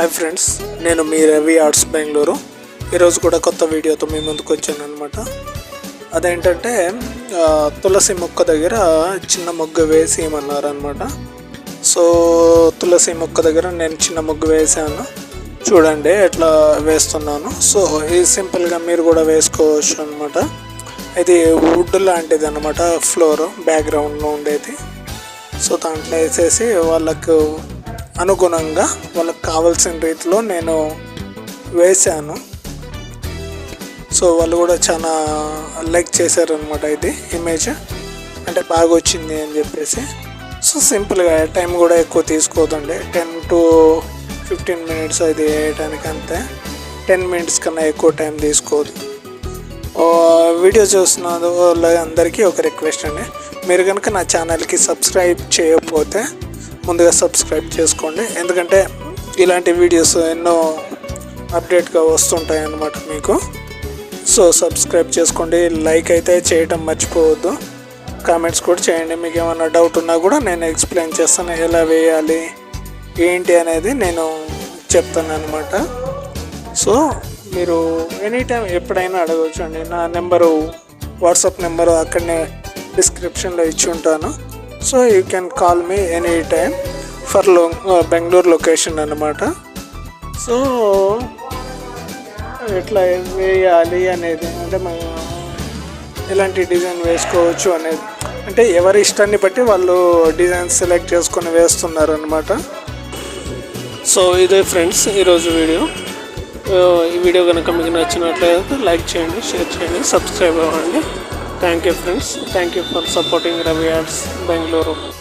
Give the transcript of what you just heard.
Hi friends నేను మీ Ravi arts Bengaluru ఈరోజు కూడా కొత్త వీడియోతో మీ ముందుకు వచ్చాను అనమాట అదేంటంటే తులసి మొక్క దగ్గర చిన్న ముగ్గు వేసి అనమాట సో తులసి మొక్క దగ్గర నేను చిన్న ముగ్గు వేసాను చూడండి ఎట్లా వేస్తున్నాను సో ఈ సింపుల్గా మీరు కూడా వేసుకోవచ్చు అనమాట ఇది వుడ్ లాంటిది అనమాట ఫ్లోర్ బ్యాక్గ్రౌండ్లో ఉండేది సో దాంట్లో వేసేసి వాళ్ళకు అనుగుణంగా వాళ్ళకి కావాల్సిన రీతిలో నేను వేశాను సో వాళ్ళు కూడా చాలా లైక్ చేశారనమాట ఇది ఇమేజ్ అంటే బాగా వచ్చింది అని చెప్పేసి సో సింపుల్గా టైం కూడా ఎక్కువ తీసుకోదండి టెన్ టు ఫిఫ్టీన్ మినిట్స్ అది వేయడానికి అంతే టెన్ మినిట్స్ కన్నా ఎక్కువ టైం తీసుకోదు వీడియో చూస్తున్న అందరికీ ఒక రిక్వెస్ట్ అండి మీరు కనుక నా ఛానల్కి సబ్స్క్రైబ్ చేయకపోతే ముందుగా సబ్స్క్రైబ్ చేసుకోండి ఎందుకంటే ఇలాంటి వీడియోస్ ఎన్నో అప్డేట్గా వస్తుంటాయి అన్నమాట మీకు సో సబ్స్క్రైబ్ చేసుకోండి లైక్ అయితే చేయటం మర్చిపోవద్దు కామెంట్స్ కూడా చేయండి మీకు ఏమైనా డౌట్ ఉన్నా కూడా నేను ఎక్స్ప్లెయిన్ చేస్తాను ఎలా వేయాలి ఏంటి అనేది నేను చెప్తాను అనమాట సో మీరు ఎనీ టైం ఎప్పుడైనా అడగవచ్చు అండి నా నెంబరు వాట్సాప్ నెంబరు అక్కడనే డిస్క్రిప్షన్లో ఇచ్చి ఉంటాను so you can call me any time for లో బెంగళూరు లొకేషన్ అనమాట సో ఎట్లా వేయాలి అనేది అంటే మనం ఎలాంటి డిజైన్ వేసుకోవచ్చు అనేది అంటే ఎవరి ఇష్టాన్ని బట్టి వాళ్ళు డిజైన్ సెలెక్ట్ చేసుకొని వేస్తున్నారు అనమాట సో ఇదే ఫ్రెండ్స్ ఈరోజు వీడియో uh, ఈ వీడియో కనుక మీకు నచ్చినట్లయితే లైక్ చేయండి షేర్ చేయండి సబ్స్క్రైబ్ అవ్వండి Thank you friends. Thank you for supporting Ravi Ads Bengaluru.